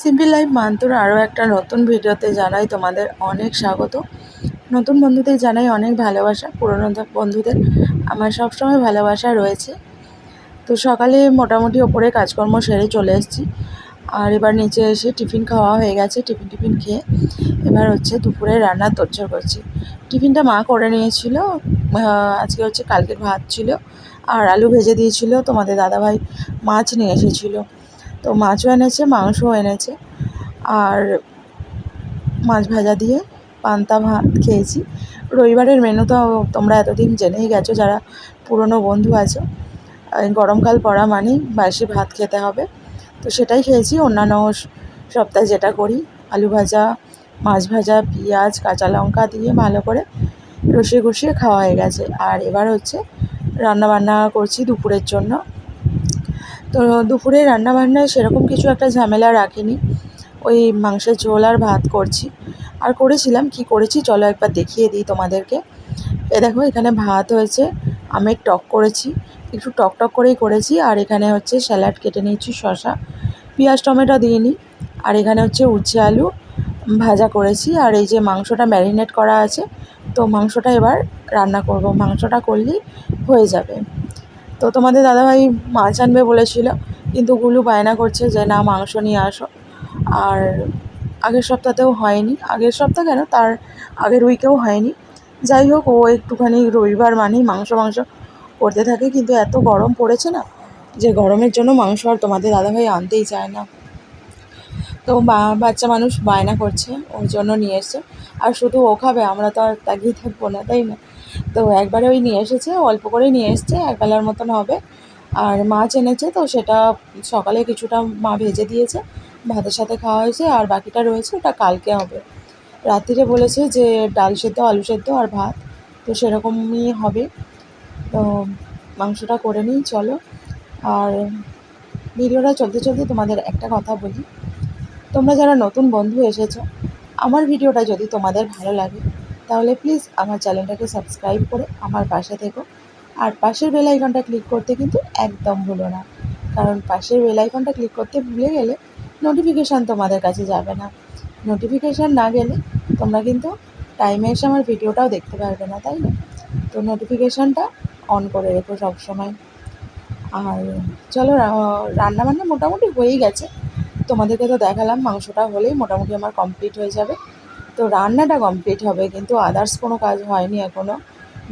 Simple life মান্তুর আরও একটা নতুন ভিডিওতে জানাই তোমাদের অনেক স্বাগত। নতুন বন্ধুদের জানাই অনেক ভালোবাসা, পুরনো বন্ধুদের। আমার সবসময় ভালোবাসা রয়েছে। তো সকালে মোটামুটি ওপরে কাজকর্ম সেরে চলে এসেছি। আর এবার নিচে এসে টিফিন খাওয়া হয়ে গেছে, টিফিন টিফিন খেয়ে এবার হচ্ছে দুপুরে রান্নার তোড়জোড় করছি। টিফিনটা মা করে নিয়েছিল আজকে হচ্ছে কালকের ভাত ছিল। আর আলু ভেজে দিয়েছিল, তোমাদের দাদাভাই মাছ নিয়ে এসেছিল। তো মাছও এনেছে, মাংসও এনেছে। আর মাছ ভাজা দিয়ে পান্তা ভাত খেয়েছি। রবিবারের মেনু তো তোমরা এতদিন জেনেই গেছো, যারা পুরনো বন্ধু আছো। গরমকাল পড়া মানেই বাসি ভাত খেতে হবে। তো সেটাই খেয়েছি। অন্যান্য সপ্তাহে যেটা করি, আলু ভাজা, মাছ ভাজা, পেঁয়াজ, কাঁচা লঙ্কা দিয়ে ভালো করে রসিয়ে কষিয়ে খাওয়া হয়ে গেছে। আর এবার হচ্ছে রান্না বান্না করছি দুপুরের জন্য। তো দুপুরে রান্নাবান্নায় সেরকম কিছু একটা ঝামেলা রাখিনি। ওই মাংসের ঝোল আর ভাত করছি। আর করেছিলাম, কি করেছি চলো একবার দেখিয়ে দিই তোমাদেরকে। এ দেখো, এখানে ভাত হয়েছে আমের টক করেছি, একটু টক টক করেই করেছি। আর এখানে হচ্ছে স্যালাড কেটে নিয়েছি শশা পেঁয়াজ, টমেটো দিয়ে দিইনি। আর এখানে হচ্ছে উচ্ছে আলু ভাজা করেছি। আর এই যে মাংসটা ম্যারিনেট করা আছে, তো মাংসটা এবার রান্না করব। মাংসটা করলেই হয়ে যাবে। তো তোমাদের দাদাভাই মাছ আনবে বলেছিল, কিন্তু গুলু বায়না করছে যে, না, মাংস নিয়ে আসো। আর আগের সপ্তাহতেও হয়নি। আগের সপ্তাহ কেন? তার আগের উইকেও হয়নি। যাই হোক, ও একটুখানি রবিবার মানেই মাংস মাংস করতে থাকে, কিন্তু এত গরম পড়েছে না যে, গরমের জন্য মাংস আর তোমাদের দাদাভাই আনতেই চায় না। তো বাচ্চা মানুষ বায়না করছে, ওর জন্য নিয়ে এসছে। আর শুধু ও খাবে, আমরা তো আর তাকিয়ে থাকব না, তাই না? তো একবারে ওই নিয়ে এসেছে, অল্প করে নিয়ে এসছে এক বেলার মতন হবে। আর মাছ এনেছে তো সেটা সকালে কিছুটা মা ভেজে দিয়েছে, ভাতের সাথে খাওয়া হয়েছে, আর বাকিটা রয়েছে, ওটা কালকে হবে। রাত্রিরে বলেছে যে ডাল সেদ্ধ, আলু সেদ্ধ আর ভাত, তো সেরকমই হবে। তো মাংসটা করে নিই, চলো। আর ভিডিওটা চলতে চলতে তোমাদের একটা কথা বলি। তোমরা যারা নতুন বন্ধু এসেছ, আমার ভিডিওটা যদি তোমাদের ভালো লাগে তাহলে প্লিজ আমার চ্যানেলটাকে সাবস্ক্রাইব করে আমার পাশে থেকো। আর পাশের বেল আইকনটা ক্লিক করতে কিন্তু একদম ভুলো না। কারণ পাশের বেল আইকনটা ক্লিক করতে ভুলে গেলে নোটিফিকেশান তোমাদের কাছে যাবে না। নোটিফিকেশান না গেলে তোমরা কিন্তু টাইমে এসে আমার ভিডিওটাও দেখতে পারবে না, তাই না? তো নোটিফিকেশানটা অন করে রেখো সবসময়। আর চলো রান্না বান্না মোটামুটি হয়েই গেছে। তোমাদেরকে তো দেখালাম, মাংসটা হলেই মোটামুটি আমার কমপ্লিট হয়ে যাবে। তো রান্নাটা কমপ্লিট হবে, কিন্তু আদার্স কোনো কাজ হয়নি এখনও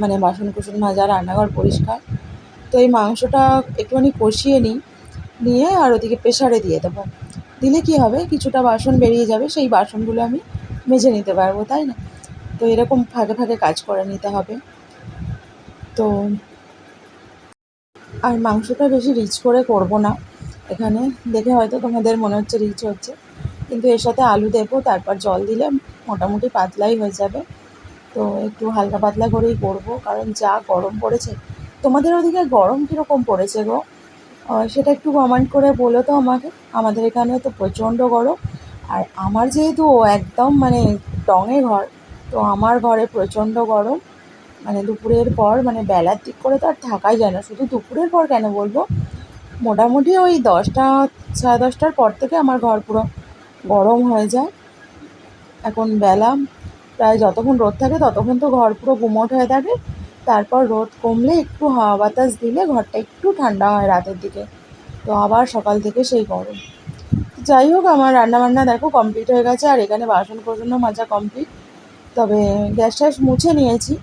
মানে বাসন কুসন মাজা রান্নাঘর পরিষ্কার। তো এই মাংসটা একটুখানি কষিয়ে নিই, নিয়ে আর ওদিকে প্রেশারে দিয়ে দেবো। দিলে কি হবে? কিছুটা বাসন বেরিয়ে যাবে, সেই বাসনগুলো আমি মেজে নিতে পারব, তাই না? তো এরকম ফাঁকে ফাঁকে কাজ করে নিতে হবে। তো আর মাংসটা বেশি রিচ করে করব না। এখানে দেখে হয়তো তোমাদের মনে হচ্ছে রিচ হচ্ছে। কিন্তু এর সাথে আলু দেবো, তারপর জল দিলে মোটামুটি পাতলাই হয়ে যাবে। তো একটু হালকা পাতলা করেই করব, কারণ যা গরম পড়েছে। তোমাদের ওদিকে গরম কীরকম পড়েছে গো? সেটা একটু কমেন্ট করে বলো তো আমাকে। আমাদের এখানে তো প্রচণ্ড গরম। আর আমার যেহেতু একদম মানে টঙে ঘর, তো আমার ঘরে প্রচণ্ড গরম। মানে দুপুরের পর মানে বেলার দিক করে তো আর থাকাই যায় না। শুধু দুপুরের পর কেন বলব? মোটামুটি ওই দশটা, সাড়ে দশটার পর থেকে আমার ঘর পুরো গরম হয়ে যায়। এখন বেলা, প্রায় যতক্ষণ রোদ থাকে ততক্ষণ তো ঘর পুরো গুমোট হয়ে থাকে। তারপর রোদ কমলে একটু হাওয়া বাতাস দিলে ঘরটা একটু ঠান্ডা হয় রাতের দিকে। তো আবার সকাল থেকে সেই গরম। যাই হোক, আমার রান্নাবান্না দেখো কমপ্লিট হয়ে গেছে আর এখানে বাসন কোসনও মাজা কমপ্লিট। তবে গ্যাস ট্যাস মুছে নিয়েছি।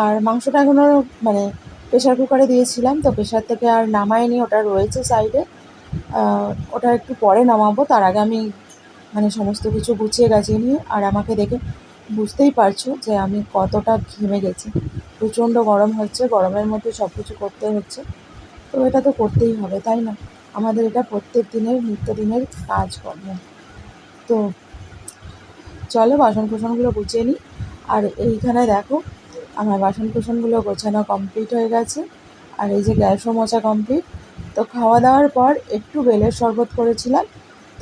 আর মাংসটা এখনও মানে প্রেশার কুকারে দিয়েছিলাম, তো প্রেশার থেকে আর নামায়নি ওটা রয়েছে সাইডে। ওটা একটু পরে নামাবো, তার আগে আমি মানে সমস্ত কিছু গুছিয়ে গাছিয়ে নিয়ে, আর আমাকে দেখে বুঝতেই পারছ যে আমি কতটা ঘেমে গেছি। প্রচণ্ড গরম হচ্ছে, গরমের মধ্যে সব কিছু করতে হচ্ছে। তো এটা তো করতেই হবে, তাই না? আমাদের এটা প্রত্যেক দিনের নিত্যদিনের কাজকর্ম। তো চলো বাসন গুছিয়ে নিই। আর এইখানে দেখো, আমার বাসন গোছানো কমপ্লিট হয়ে গেছে। আর এই যে গ্যাসও মোছা কমপ্লিট। তো খাওয়া দাওয়ার পর একটু বেলের শরবত করেছিলাম।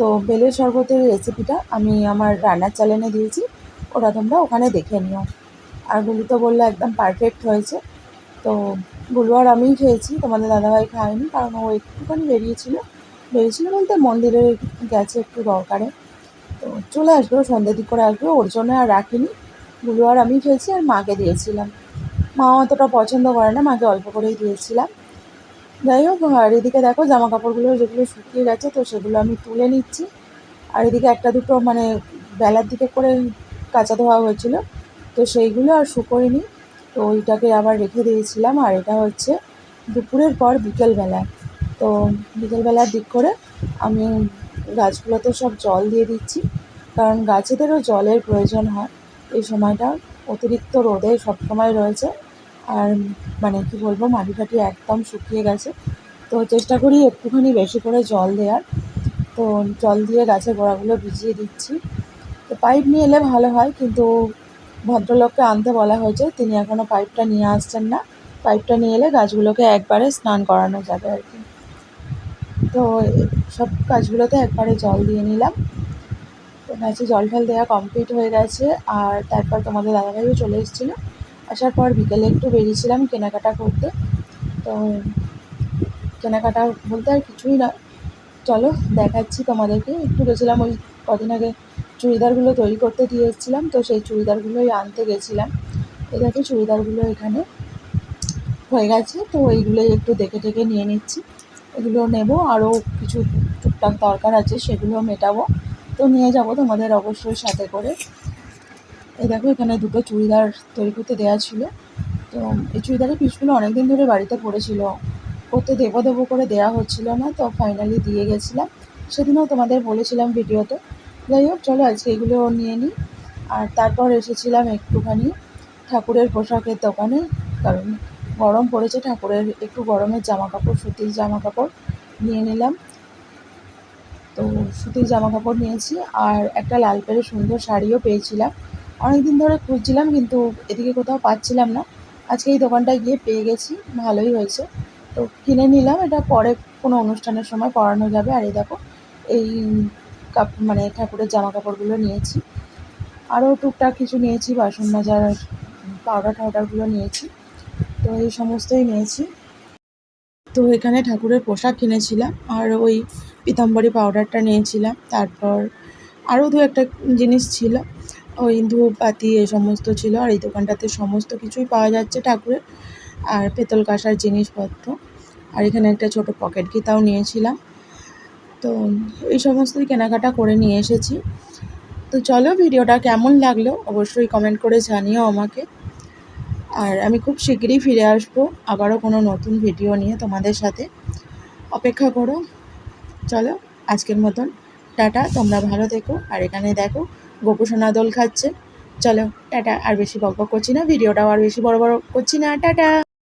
তো বেলের শরবতের রেসিপিটা আমি আমার রান্নার চ্যানেলে দিয়েছি। ওটা তোমরা ওখানে দেখে নিও। আর গুলু তো বলল একদম পারফেক্ট হয়েছে। তো গুলু আর আমিই খেয়েছি। তোমাদের দাদাভাই খায়নি কারণ ও একটুখানি বেরিয়েছিল। বেরিয়েছিল বলতে মন্দিরে গেছে একটু দরকারে। তো চলে আসবে সন্ধ্যের দিক করে আসবে, ওর জন্য আর রাখিনি। গুলো আর আমি খেয়েছি আর মাকে দিয়েছিলাম। মা অতটা পছন্দ করে না, মাকে অল্প করেই দিয়েছিলাম। যাই হোক, আর এদিকে দেখো জামা কাপড়গুলো যেগুলো শুকিয়ে গেছে, তো সেগুলো আমি তুলে নিচ্ছি। আর এদিকে একটা দুটো মানে বেলার দিকে করে কাঁচা ধোয়া হয়েছিল, তো সেইগুলো আর শুকোয়নি। তো ওইটাকে আবার রেখে দিয়েছিলাম, আর এটা হচ্ছে দুপুরের পর বিকেলবেলা। তো বিকেলবেলার দিক করে আমি গাছগুলোতে সব জল দিয়ে দিচ্ছি, কারণ গাছেদেরও জলের প্রয়োজন হয়। এই সময়টা অতিরিক্ত রোদে সবসময় রয়েছে। আর মানে কি বলব মাটি ফাটি একদম শুকিয়ে গেছে। তো চেষ্টা করি একটুখানি বেশি করে জল দেওয়ার তো জল দিয়ে গাছের গোড়াগুলো ভিজিয়ে দিচ্ছি। তো পাইপ নিয়ে এলে ভালো হয়, কিন্তু ভদ্রলোককে আনতে বলা হয়েছে, তিনি এখনও পাইপটা নিয়ে আসছেন না। পাইপটা নিয়ে এলে গাছগুলোকে একবারে স্নান করানো যাবে আর কি। তো সব গাছগুলোতে একবারে জল দিয়ে নিলাম। তো গাছে জল টল দেওয়া কমপ্লিট হয়ে গেছে, আর তারপর তোমাদের দাদাভাইও চলে এসেছিল। আসার পর বিকেলে একটু বেরিয়েছিলাম কেনাকাটা করতে। তো কেনাকাটা বলতে আর কিছুই না। চলো, দেখাচ্ছি তোমাদেরকে। একটু গেছিলাম ওই কদিন আগে চুড়িদারগুলো তৈরি করতে দিয়ে এসেছিলাম, তো সেই চুড়িদারগুলোই আনতে গেছিলাম। এই দেখো চুড়িদারগুলো এখানে হয়ে গেছে, তো এইগুলোই একটু দেখে টেকে নিয়ে নিচ্ছি। এগুলো নেব, আরও কিছু টুকটাক দরকার আছে, সেগুলো মেটাবো। তো নিয়ে যাব তোমাদের অবশ্যই সাথে করে। এই দেখো, এখানে দুটো চুড়িদার তৈরি করতে দেওয়া ছিল। তো এই চুড়িদারের পিসগুলো অনেক দিন ধরে বাড়িতে পড়েছিল। করতে দেবো দেবো করে দেওয়া হচ্ছিল না, তো ফাইনালি দিয়ে গেছিলাম। সেদিনও তোমাদের বলেছিলাম ভিডিওতে। যাই হোক, চলো আজকে এগুলো নিয়ে নিই। আর তারপর এসেছিলাম একটুখানি ঠাকুরের পোশাকের দোকানে, কারণ গরম পড়েছে, ঠাকুরের একটু গরমের জামা কাপড় সুতির জামা কাপড় নিয়ে নিলাম। তো সুতির জামা কাপড় নিয়েছি, আর একটা লাল পেরে সুন্দর শাড়িও পেয়েছিলাম। অনেক দিন ধরে খুঁজছিলাম, কিন্তু এদিকে কোথাও পাচ্ছিলাম না। আজকে এই দোকানটায় গিয়ে পেয়ে গেছি, ভালোই হয়েছে। তো কিনে নিলাম, এটা পরে কোনো অনুষ্ঠানের সময় পরানো যাবে। আর এই দেখো, এই কাপ মানে ঠাকুরের জামা কাপড়গুলো নিয়েছি। আরও টুকটাক কিছু নিয়েছি, বাসন মাজার, পাউডার টাউডারগুলো নিয়েছি। তো এই সমস্তই নিয়েছি। তো এখানে ঠাকুরের পোশাক কিনেছিলাম, আর ওই পিতাম্বরী পাউডারটা নিয়েছিলাম। তারপর আরও দু একটা জিনিস ছিল। ওই ধূপবাতি এই সমস্ত ছিল আর এই দোকানটাতে সমস্ত কিছুই পাওয়া যাচ্ছে ঠাকুরের আর পেতল কাঁসার জিনিসপত্র। আর এখানে একটা ছোট পকেট গীতাও নিয়েছিলাম। তো এই সমস্তই কেনাকাটা করে নিয়ে এসেছি। তো চলো ভিডিওটা কেমন লাগল অবশ্যই কমেন্ট করে জানিও আমাকে। আর আমি খুব শিগগিরই ফিরে আসব আবারও কোনো নতুন ভিডিও নিয়ে তোমাদের সাথে। অপেক্ষা করো। চলো আজকের মতন, টাটা, তোমরা ভালো থেকো। আর এখানে দেখো গোপুসোনা দোল খাচ্ছে। চলো, টাটা, আর বেশি বক বক করছি না, ভিডিওটাও আর বেশি বড় বড় করছি না, টাটা।